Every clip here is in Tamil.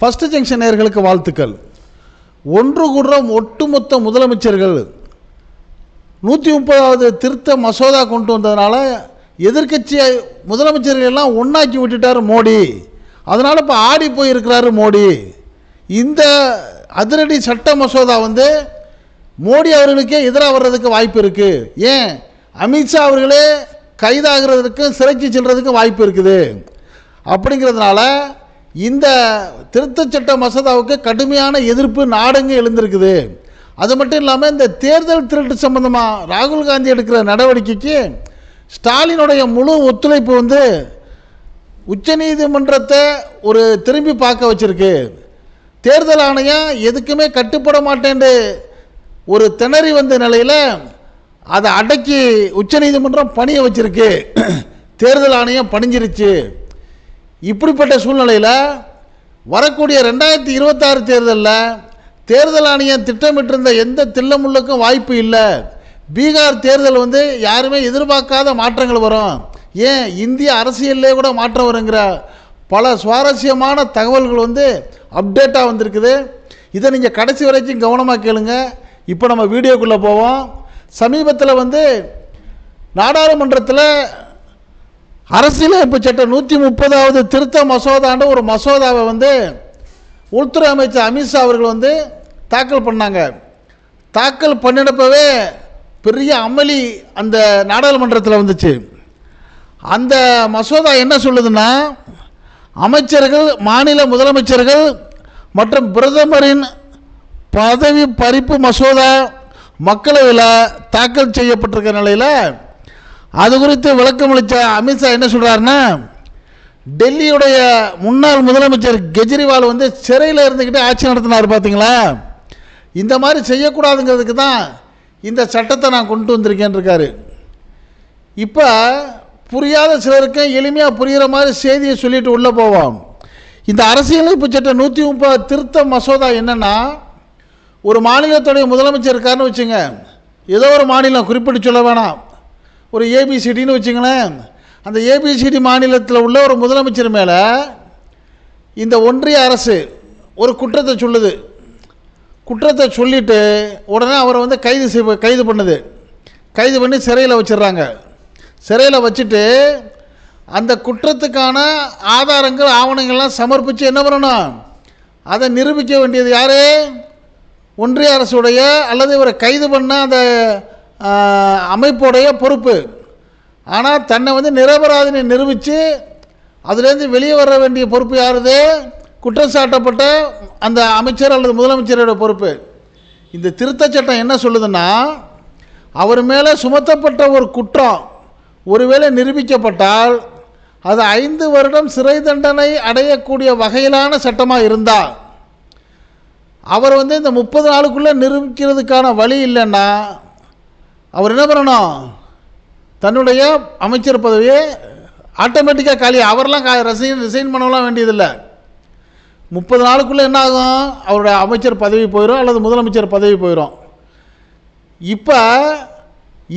ஃபஸ்ட்டு ஜங்ஷன் நேர்களுக்கு வாழ்த்துக்கள். ஒன்று குன்றம் ஒட்டுமொத்த முதலமைச்சர்கள். நூற்றி முப்பதாவது திருத்த மசோதா கொண்டு வந்ததுனால எதிர்கட்சி முதலமைச்சர்கள் எல்லாம் ஒன்றாக்கி விட்டுட்டார் மோடி. அதனால் இப்போ ஆடி போயிருக்கிறாரு மோடி. இந்த அதிரடி சட்ட மசோதா வந்து மோடி அவர்களுக்கே எதிராக வர்றதுக்கு வாய்ப்பு இருக்குது ஏன்? அமித்ஷா அவர்களே கைதாகிறதுக்கும் சிறைக்கு செல்றதுக்கும் வாய்ப்பு இருக்குது. அப்படிங்கிறதுனால இந்த திருத்தச் சட்ட மசோதாவுக்கு கடுமையான எதிர்ப்பு நாடெங்க எழுந்திருக்குது. அது மட்டும் இல்லாமல் இந்த தேர்தல் திருட்டு சம்பந்தமாக ராகுல் காந்தி எடுக்கிற நடவடிக்கைக்கு ஸ்டாலினுடைய முழு ஒத்துழைப்பு வந்து உச்சநீதிமன்றத்தை ஒரு திரும்பி பார்க்க வச்சுருக்கு. தேர்தல் ஆணையம் எதுக்குமே கட்டுப்பட மாட்டேன்னு ஒரு திணறி வந்த நிலையில் அதை அடக்கி உச்சநீதிமன்றம் பணிய வச்சுருக்கு. தேர்தல் ஆணையம் பணிஞ்சிருச்சு. இப்படிப்பட்ட சூழ்நிலையில் வரக்கூடிய ரெண்டாயிரத்தி இருபத்தாறு தேர்தலில் தேர்தல் ஆணையம் திட்டமிட்டிருந்த எந்த தில்லமுள்ளுக்கும் வாய்ப்பு இல்லை. பீகார் தேர்தல் வந்து யாருமே எதிர்பார்க்காத மாற்றங்கள் வரும். ஏன்? இந்திய அரசியல்லே கூட மாற்றம் வருங்கிற பல சுவாரஸ்யமான தகவல்கள் வந்து அப்டேட்டாக வந்திருக்குது. இதை நீங்கள் கடைசி வரைக்கும் கவனமாக கேளுங்க. இப்போ நம்ம வீடியோக்குள்ளே போவோம். சமீபத்தில் வந்து நாடாளுமன்றத்தில் அரசியலமைப்பு சட்டம். நூற்றி முப்பதாவது திருத்த மசோதாண்ட ஒரு மசோதாவை வந்து உள்துறை அமைச்சர் அமித்ஷா அவர்கள் வந்து தாக்கல் பண்ணாங்க. தாக்கல் பண்ணினப்பவே பெரிய அமளி அந்த நாடாளுமன்றத்தில் வந்துச்சு. அந்த மசோதா என்ன சொல்லுதுன்னா அமைச்சர்கள் மாநில முதலமைச்சர்கள் மற்றும் பிரதமரின் பதவி பறிப்பு மசோதா மக்களவையில் தாக்கல் செய்யப்பட்டிருக்க நிலையில் அது குறித்து விளக்கம் அளித்த அமித்ஷா என்ன சொல்கிறாருன்னா டெல்லியுடைய முன்னாள் முதலமைச்சர் கெஜ்ரிவால் வந்து சிறையில் இருந்துக்கிட்டு ஆட்சி நடத்தினார் பார்த்தீங்களா இந்த மாதிரி செய்யக்கூடாதுங்கிறதுக்கு தான் இந்த சட்டத்தை நான் கொண்டு வந்திருக்கேன் இருக்காரு. இப்போ புரியாத சிலருக்கு எளிமையாக புரிகிற மாதிரி செய்தியை சொல்லிட்டு உள்ளே போவோம். இந்த அரசியலமைப்பு சட்டம் நூற்றி முப்பது திருத்த மசோதா என்னென்னா ஒரு மாநிலத்துடைய முதலமைச்சர் இருக்காருன்னு வச்சுங்க. ஏதோ ஒரு மாநிலம் குறிப்பிட்டு சொல்ல வேணாம். ஒரு ஏபிசிடின்னு வச்சுங்களேன். அந்த ஏபிசிடி மாநிலத்தில் உள்ள ஒரு முதலமைச்சர் மேலே இந்த ஒன்றிய அரசு ஒரு குற்றத்தை சொல்லுது. குற்றத்தை சொல்லிட்டு உடனே அவரை வந்து கைது செய் கைது பண்ணுது. கைது பண்ணி சிறையில் வச்சிடுறாங்க. சிறையில் வச்சுட்டு அந்த குற்றத்துக்கான ஆதாரங்கள் ஆவணங்கள்லாம் சமர்ப்பித்து என்ன பண்ணணும்? அதை நிரூபிக்க வேண்டியது யார்? ஒன்றிய அரசுடைய அல்லது இவரை கைது பண்ண அந்த அமைப்புடைய பொறுப்பு. ஆனால் தன்னை வந்து நிரபராதினை நிரூபித்து அதுலேருந்து வெளியே வர வேண்டிய பொறுப்பு யாருது? குற்றம் சாட்டப்பட்ட அந்த அமைச்சர் அல்லது முதலமைச்சரோட பொறுப்பு. இந்த திருத்தச் சட்டம் என்ன சொல்லுதுன்னா அவர் மேலே சுமத்தப்பட்ட ஒரு குற்றம் ஒருவேளை நிரூபிக்கப்பட்டால் அது ஐந்து வருடம் சிறை தண்டனை அடையக்கூடிய வகையிலான சட்டமாக இருந்தால் அவர் வந்து இந்த முப்பது நாளுக்குள்ளே நிரூபிக்கிறதுக்கான வழி இல்லைன்னா அவர் என்ன பண்ணணும்? தன்னுடைய அமைச்சர் பதவியை ஆட்டோமேட்டிக்காக காலி அவர்லாம் கா ரிசைன் ரிசைன் பண்ணலாம் வேண்டியதில்லை. முப்பது நாளுக்குள்ளே என்ன ஆகும்? அவருடைய அமைச்சர் பதவி போயிடும் அல்லது முதலமைச்சர் பதவி போயிடும் இப்போ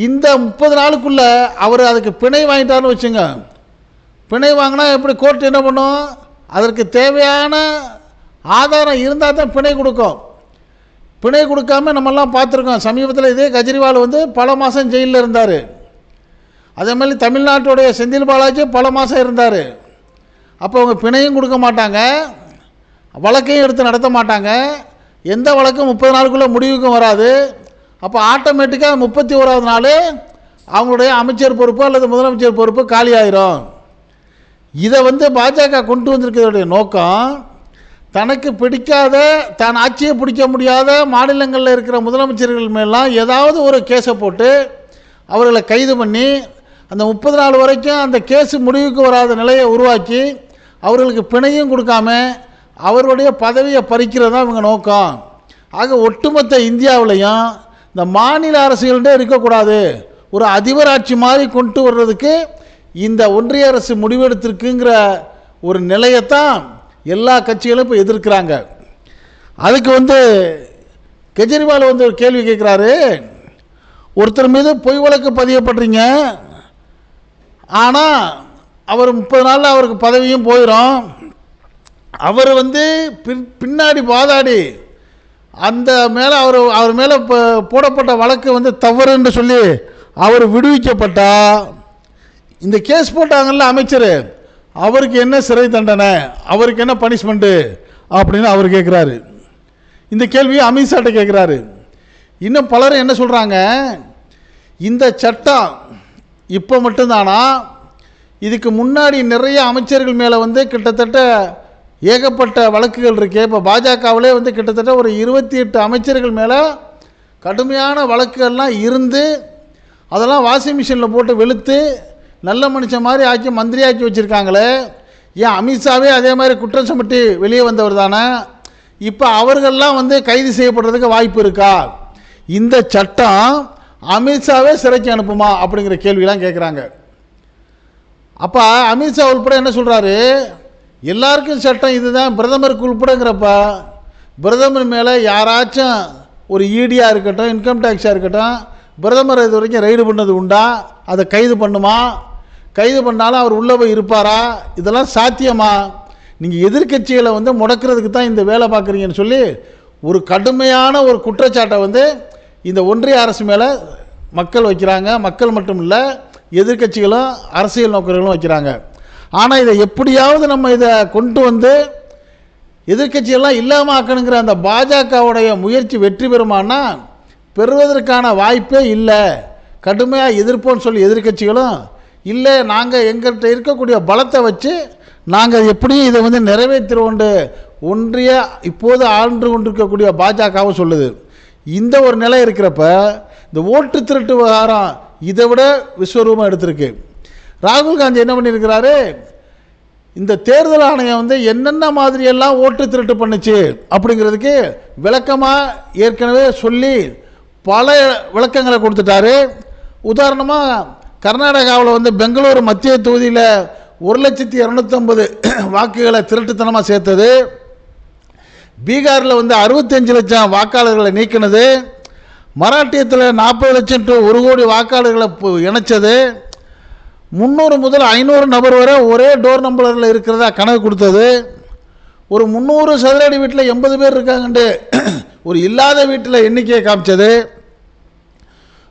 இந்த முப்பது நாளுக்குள்ளே அவர் அதுக்கு பிணை வாங்கிட்டாருன்னு வச்சுங்க. பிணை வாங்கினா எப்படி கோர்ட் என்ன பண்ணும்? அதற்கு தேவையான ஆதாரம் இருந்தால் தான் பிணை கொடுக்கும். பிணை கொடுக்காம நம்மெல்லாம் பார்த்துருக்கோம். சமீபத்தில் இதே கெஜ்ரிவால் வந்து பல மாதம் ஜெயிலில் இருந்தார். அதே மாதிரி தமிழ்நாட்டுடைய செந்தில் பாலாஜி பல மாதம் இருந்தார். அப்போ அவங்க பிணையும் கொடுக்க மாட்டாங்க. வழக்கையும் எடுத்து நடத்த மாட்டாங்க. எந்த வழக்கும் முப்பது நாளுக்குள்ளே முடிவுக்கும் வராது. அப்போ ஆட்டோமேட்டிக்காக முப்பத்தி ஓராவது நாள் அவங்களுடைய அமைச்சர் பொறுப்பு அல்லது முதலமைச்சர் பொறுப்பு காலியாயிரும். இதை வந்து பாஜக கொண்டு வந்திருக்கிறதுடைய நோக்கம் தனக்கு பிடிக்காத தான் ஆட்சியை பிடிக்க முடியாத மாநிலங்களில் இருக்கிற முதலமைச்சர்கள் மேலாம் ஏதாவது ஒரு கேஸை போட்டு அவர்களை கைது பண்ணி அந்த முப்பது நாள் வரைக்கும் அந்த கேஸ் முடிவுக்கு வராத நிலையை உருவாக்கி அவர்களுக்கு பிணையும் கொடுக்காம அவருடைய பதவியை பறிக்கிறது தான் இவங்க நோக்கம். ஆக ஒட்டுமொத்த இந்தியாவிலையும் இந்த மாநில அரசுகள்கிட்ட இருக்கக்கூடாது. ஒரு அதிபராட்சி மாதிரி கொண்டு வர்றதுக்கு இந்த ஒன்றிய அரசு முடிவெடுத்திருக்குங்கிற ஒரு நிலையைத்தான் எல்லா கட்சிகளும் இப்போ எதிர்க்கிறாங்க. அதுக்கு வந்து கெஜ்ரிவால் வந்து ஒரு கேள்வி கேட்குறாரு. ஒருத்தர் மீது பொய் வழக்கு பதியப்படுறீங்க. ஆனால் அவர் முப்பது நாளில் அவருக்கு பதவியும் போயிடும் அவர் வந்து பின் பின்னாடி வாதாடி அந்த மேலே அவர் அவர் மேலே இப்போ போடப்பட்ட வழக்கு வந்து தவறுன்னு சொல்லி அவர் விடுவிக்கப்பட்டால் இந்த கேஸ் போட்டாங்கல்ல அமைச்சர். அவருக்கு என்ன சிறை தண்டனை? அவருக்கு என்ன பனிஷ்மெண்ட்டு அப்படின்னு அவர் கேட்குறாரு இந்த கேள்வியை அமித்ஷாட்ட கேட்குறாரு இன்னும் பலரும் என்ன சொல்கிறாங்க இந்த சட்டம் இப்போ மட்டும்தானா? இதுக்கு முன்னாடி நிறைய அமைச்சர்கள் மேலே வந்து கிட்டத்தட்ட ஏகப்பட்ட வழக்குகள் இருக்குது இப்போ பாஜகவிலே வந்து கிட்டத்தட்ட ஒரு இருபத்தி எட்டு அமைச்சர்கள் மேலே கடுமையான வழக்குகள்லாம் இருந்து அதெல்லாம் வாஷிங் மிஷினில் போட்டு வெளுத்து நல்ல மனுஷன் மாதிரி ஆக்கி மந்திரி ஆக்கி வச்சுருக்காங்களே. ஏன் அமித்ஷாவே அதே மாதிரி குற்றம் சுமட்டி வெளியே வந்தவர் தானே? இப்போ அவர்கள்லாம் வந்து கைது செய்யப்படுறதுக்கு வாய்ப்பு இருக்கா? இந்த சட்டம் அமித்ஷாவே சிறைக்கு அனுப்புமா அப்படிங்கிற கேள்விலாம் கேட்குறாங்க அப்போ அமித்ஷா உள்பட என்ன சொல்கிறாரு எல்லாருக்கும் சட்டம் இதுதான் பிரதமருக்கு உள்படங்கிறப்ப பிரதமர் மேலே யாராச்சும் ஒரு ஈடியாக இருக்கட்டும் இன்கம் டேக்ஸாக இருக்கட்டும் பிரதமர் இது வரைக்கும் ரைடு பண்ணது உண்டா? அதை கைது பண்ணுமா? கைது பண்ணாலும் அவர் உள்ளே போய் இருப்பாரா? இதெல்லாம் சாத்தியமா? நீங்கள் எதிர்க்கட்சிகளை வந்து முடக்கிறதுக்கு தான் இந்த வேலை பார்க்குறீங்கன்னு சொல்லி ஒரு கடுமையான ஒரு குற்றச்சாட்டை வந்து இந்த ஒன்றிய அரசு மேலே மக்கள் வைக்கிறாங்க. மக்கள் மட்டும் இல்லை எதிர்க்கட்சிகளும் அரசியல் நோக்கர்களும் வைக்கிறாங்க. ஆனால் இதை எப்படியாவது நம்ம இதை கொண்டு வந்து எதிர்க்கட்சியெல்லாம் இல்லாமல் ஆக்கணுங்கிற அந்த பாஜகவுடைய முயற்சி வெற்றி பெறுமானா பெறுவதற்கான வாய்ப்பே இல்லை. கடுமையாக எதிர்ப்போன்னு சொல்லி எதிர்க்கட்சிகளும் இல்லை நாங்கள் எங்கள்கிட்ட இருக்கக்கூடிய பலத்தை வச்சு நாங்கள் எப்படியும் இதை வந்து நிறைவேற்றுவோண்டு ஒன்றிய இப்போது ஆண்டு கொண்டிருக்கக்கூடிய பாஜகவும் சொல்லுது. இந்த ஒரு நிலை இருக்கிறப்ப இந்த ஓட்டு திருட்டு விவகாரம் இதை விட விஸ்வரூபம் எடுத்திருக்கு. ராகுல் காந்தி என்ன பண்ணியிருக்கிறாரு? இந்த தேர்தல் ஆணையம் வந்து என்னென்ன மாதிரியெல்லாம் ஓட்டு திருட்டு பண்ணுச்சு அப்படிங்கிறதுக்கு விளக்கமாக ஏற்கனவே சொல்லி பல விளக்கங்களை கொடுத்துட்டாரு. உதாரணமாக கர்நாடகாவில் வந்து பெங்களூரு மத்திய தொகுதியில் ஒரு லட்சத்தி இரநூத்தம்பது வாக்குகளை திருட்டுத்தனமாக சேர்த்தது. பீகாரில் வந்து அறுபத்தஞ்சு லட்சம் வாக்காளர்களை நீக்கினது. மராட்டியத்தில் நாற்பது லட்சம் டு ஒரு கோடி வாக்காளர்களை இணைச்சது. முந்நூறு முதல் ஐநூறு நபர் வரை ஒரே டோர் நம்பரில் இருக்கிறதா கணக்கு கொடுத்தது. ஒரு முந்நூறு சதுரடி வீட்டில் எண்பது பேர் இருக்காங்கன்ட்டு ஒரு இல்லாத வீட்டில் எண்ணிக்கையை காமிச்சது.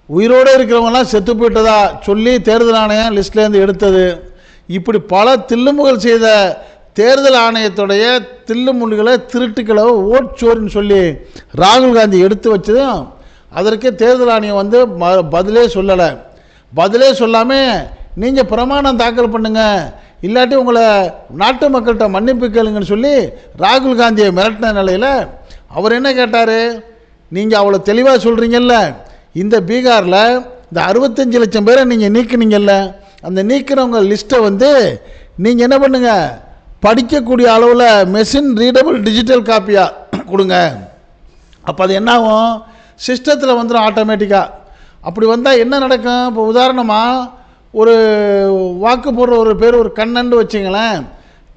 உயிரோடு இருக்கிறவங்கலாம் செத்து போயிட்டதா சொல்லி தேர்தல் ஆணையம் லிஸ்ட்லேருந்து எடுத்தது. இப்படி பல தில்லுமுகள் செய்த தேர்தல் ஆணையத்துடைய தில்லுமுள்களை திருட்டுக்களை ஓட்சோர்னு சொல்லி ராகுல் காந்தி எடுத்து வச்சதும் அதற்கு தேர்தல் ஆணையம் வந்து ம- பதிலே சொல்லலை. பதிலே சொல்லாமல் நீங்கள் பிரமாணம் தாக்கல் பண்ணுங்கள் இல்லாட்டி உங்களை நாட்டு மக்கள்கிட்ட மன்னிப்பு கேளுங்கன்னு சொல்லி ராகுல் காந்தியை மிரட்டின நிலையில் அவர் என்ன கேட்டார்? நீங்கள் அவ்வளோ தெளிவாக சொல்கிறீங்கல்ல இந்த பீகாரில் இந்த அறுபத்தஞ்சு லட்சம் பேரை நீங்கள் நீக்கினீங்கல்ல அந்த நீக்கிறவங்க லிஸ்ட்டை வந்து நீங்கள் என்ன பண்ணுங்க? படிக்கக்கூடிய அளவில் மெஷின் ரீடபிள் டிஜிட்டல் காப்பியாக கொடுங்க. அப்போ அது என்னாகும்? சிஸ்டத்தில் வந்துடும் ஆட்டோமேட்டிக்காக அப்படி வந்தால் என்ன நடக்கும்? இப்போ உதாரணமாக ஒரு வாக்கு போடுற ஒரு பேர் ஒரு கண்ணன்னு வச்சிங்களேன்.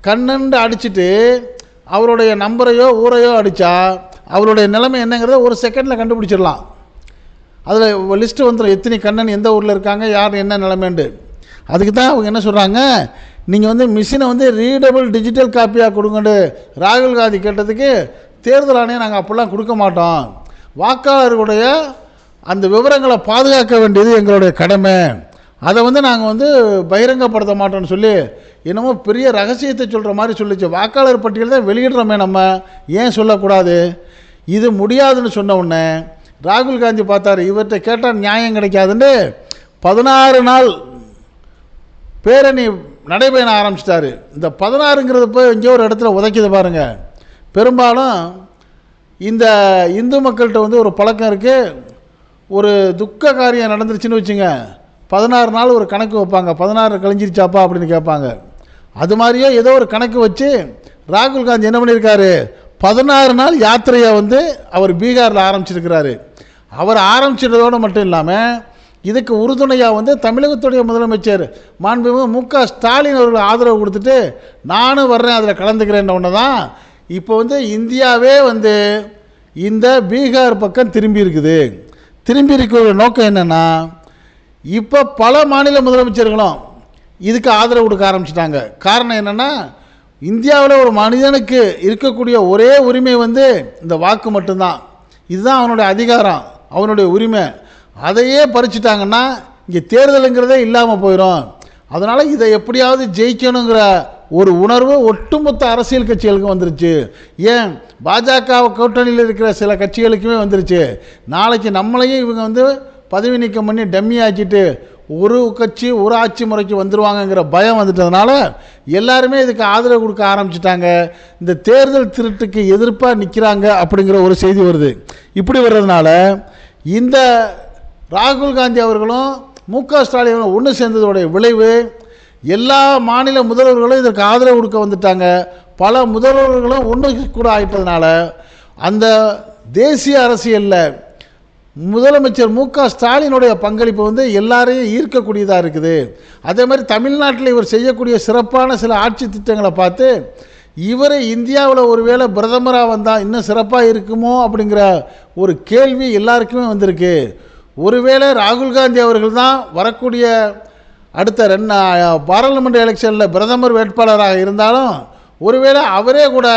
கண்ணன்னு அடிச்சிட்டு அவருடைய நம்பரையோ ஊரையோ அடித்தா அவருடைய நிலைமை என்னங்கிறத ஒரு செகண்டில் கண்டுபிடிச்சிடலாம். அதில் லிஸ்ட்டு வந்துடும் எத்தனை கண்ணன் எந்த ஊரில் இருக்காங்க யார் என்ன நிலைமைண்டு அதுக்கு தான் அவங்க என்ன சொல்கிறாங்க நீங்கள் வந்து மிஷினை வந்து ரீடபிள் டிஜிட்டல் காப்பியாக கொடுங்கன்னு ராகுல் காந்தி கேட்டதுக்கு தேர்தல் ஆணையம் நாங்கள் அப்படிலாம் கொடுக்க மாட்டோம். வாக்காளர்களுடைய அந்த விவரங்களை பாதுகாக்க வேண்டியது எங்களுடைய கடமை. அதை வந்து நாங்கள் வந்து பகிரங்கப்படுத்த மாட்டோம்னு சொல்லி என்னமோ பெரிய ரகசியத்தை சொல்கிற மாதிரி சொல்லிச்சு. வாக்காளர் பட்டியல் தான் வெளியிடுறோமே நம்ம. ஏன் சொல்லக்கூடாது? இது முடியாதுன்னு சொன்ன உடனே ராகுல் காந்தி பார்த்தாரு இவர்கிட்ட கேட்டால் நியாயம் கிடைக்காதுன்னு பதினாறு நாள் பேரணி நடைபயணம் ஆரம்பிச்சிட்டாரு. இந்த பதினாறுங்கிறது போய் எங்கேயோ ஒரு இடத்துல உதைக்கிது பாருங்கள் பெரும்பாலும் இந்த இந்து மக்கள்கிட்ட வந்து ஒரு பழக்கம் இருக்குது ஒரு துக்க காரியம் நடந்துருச்சுன்னு வச்சுங்க பதினாறு நாள் ஒரு கணக்கு வைப்பாங்க. பதினாறு கழிஞ்சிருச்சாப்பா அப்படின்னு கேட்பாங்க. அது மாதிரியே ஏதோ ஒரு கணக்கு வச்சு ராகுல் காந்தி என்ன பண்ணியிருக்காரு? பதினாறு நாள் யாத்திரையை வந்து அவர் பீகாரில் ஆரம்பிச்சிருக்கிறாரு. அவர் ஆரம்பிச்சிட்டதோடு மட்டும் இல்லாமல் இதுக்கு உறுதுணையாக வந்து தமிழகத்துடைய முதலமைச்சர் மாண்புமிகு மு க ஸ்டாலின் அவர்கள் ஆதரவு கொடுத்துட்டு நானும் வர்றேன் அதில் கலந்துக்கிறேன் ஒன்று தான். இப்போ வந்து இந்தியாவே வந்து இந்த பீகார் பக்கம் திரும்பி இருக்குது. திரும்பி இருக்கிற நோக்கம் என்னென்னா இப்போ பல மாநில முதலமைச்சர்களும் இதுக்கு ஆதரவு கொடுக்க ஆரம்பிச்சிட்டாங்க. காரணம் என்னென்னா இந்தியாவில் ஒரு மனிதனுக்கு இருக்கக்கூடிய ஒரே உரிமை வந்து இந்த வாக்கு மட்டும்தான். இதுதான் அவனுடைய அதிகாரம். அவனுடைய உரிமை. அதையே பறிச்சிட்டாங்கன்னா இங்கே தேர்தலுங்கிறதே இல்லாமல் போயிடும் அதனால் இதை எப்படியாவது ஜெயிக்கணுங்கிற ஒரு உணர்வு ஒட்டுமொத்த அரசியல் கட்சிகளுக்கும் வந்துருச்சு. ஏன்? பாஜக கூட்டணியில் இருக்கிற சில கட்சிகளுக்குமே வந்துருச்சு. நாளைக்கு நம்மளையும் இவங்க வந்து பதவி நீக்கம் பண்ணி டம்மி ஆக்கிட்டு ஒரு கட்சி ஒரு ஆட்சி முறைக்கு வந்துடுவாங்கங்கிற பயம் வந்துட்டதுனால எல்லாருமே இதுக்கு ஆதரவு கொடுக்க ஆரம்பிச்சிட்டாங்க. இந்த தேர்தல் திருட்டுக்கு எதிர்ப்பாக நிற்கிறாங்க அப்படிங்கிற ஒரு செய்தி வருது. இப்படி வர்றதுனால இந்த ராகுல் காந்தி அவர்களும் மு க ஸ்டாலின் ஒன்று சேர்ந்ததோடைய விளைவு எல்லா மாநில முதல்வர்களும் இதற்கு ஆதரவு கொடுக்க வந்துட்டாங்க. பல முதல்வர்களும் ஒன்று கூட ஆயிட்டதுனால அந்த தேசிய அரசியலில் முதலமைச்சர் மு க ஸ்டாலினுடைய பங்களிப்பு வந்து எல்லாரையும் ஈர்க்கக்கூடியதாக இருக்குது. அதே மாதிரி தமிழ்நாட்டில் இவர் செய்யக்கூடிய சிறப்பான சில ஆட்சி திட்டங்களை பார்த்து இவர் இந்தியாவில் ஒருவேளை பிரதமராக வந்தால் இன்னும் சிறப்பாக இருக்குமோ அப்படிங்கிற ஒரு கேள்வி எல்லாருக்குமே வந்திருக்கு. ஒருவேளை ராகுல் காந்தி அவர்கள் தான் வரக்கூடிய அடுத்த ரெண்டு பாராளுமன்ற எலெக்ஷனில் பிரதமர் வேட்பாளராக இருந்தாலும் ஒருவேளை அவரே கூட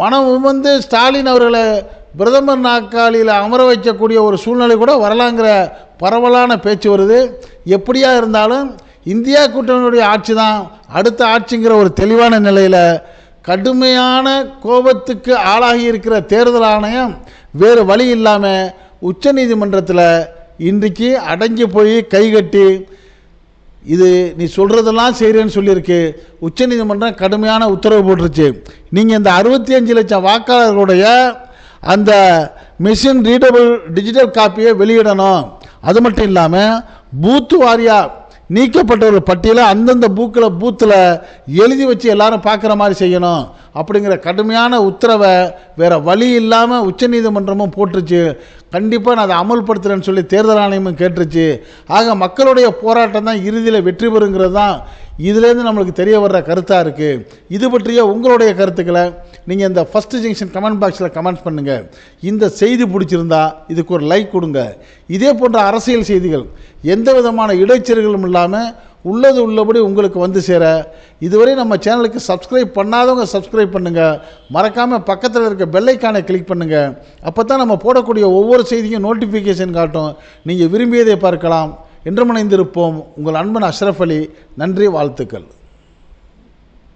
மனம் உமந்து ஸ்டாலின் அவர்களை பிரதமர் நாற்காலியில் அமர வைக்கக்கூடிய ஒரு சூழ்நிலை கூட வரலாங்கிற பரவலான பேச்சு வருது. எப்படியா இருந்தாலும் இந்தியா கூட்டணியுடைய ஆட்சி தான் அடுத்த ஆட்சிங்கிற ஒரு தெளிவான நிலையில் கடுமையான கோபத்துக்கு ஆளாகி இருக்கிற தேர்தல் ஆணையம் வேறு வழி இல்லாமல் உச்சநீதிமன்றத்தில் இன்றைக்கு அடங்கி போய் கைகட்டி இது நீ சொல்கிறதெல்லாம் செய்கிறேன்னு சொல்லியிருக்கு. உச்சநீதிமன்றம் கடுமையான உத்தரவு போட்டுருச்சு. நீங்கள் இந்த அறுபத்தி அஞ்சு லட்சம் வாக்காளர்களுடைய அந்த மிஷின் ரீடபிள் டிஜிட்டல் காப்பியை வெளியிடணும். அது மட்டும் இல்லாமல் பூத்து வாரியாக நீக்கப்பட்ட ஒரு பட்டியலை அந்தந்த பூக்கில் பூத்தில் எழுதி வச்சு எல்லாரும் பார்க்குற மாதிரி செய்யணும். அப்படிங்கிற கடுமையான உத்தரவை வேறு வழி இல்லாமல் உச்சநீதிமன்றமும் போட்டுருச்சு. கண்டிப்பாக நான் அதை அமல்படுத்துகிறேன்னு சொல்லி தேர்தல் ஆணையமும் கேட்டுருச்சு. ஆக மக்களுடைய போராட்டம் தான் இறுதியில் வெற்றி பெறுங்கிறது தான் இதுலேருந்து நம்மளுக்கு தெரிய வர்ற கருத்தாக இருக்குது இது பற்றிய உங்களுடைய கருத்துக்களை நீங்கள் இந்த ஃபஸ்ட்டு ஜங்ஷன் கமெண்ட் பாக்ஸில் கமெண்ட் பண்ணுங்கள் இந்த செய்தி பிடிச்சிருந்தா இதுக்கு ஒரு லைக் கொடுங்க. இதே போன்ற அரசியல் செய்திகள் எந்த விதமான இடைச்சல்களும் இல்லாமல் உள்ளது உள்ளபடி உங்களுக்கு வந்து சேர. இதுவரை நம்ம சேனலுக்கு சப்ஸ்கிரைப் பண்ணாதவங்க சப்ஸ்கிரைப் பண்ணுங்கள் மறக்காமல் பக்கத்தில் இருக்க பெல்லைக்கானை கிளிக் பண்ணுங்கள் அப்போ தான் நம்ம போடக்கூடிய ஒவ்வொரு செய்தியும் நோட்டிஃபிகேஷன் காட்டும். நீங்கள் விரும்பியதை பார்க்கலாம். என்று இணைந்திருப்போம் உங்கள் அன்பன் அஷ்ரஃப் அலி. நன்றி வாழ்த்துக்கள்.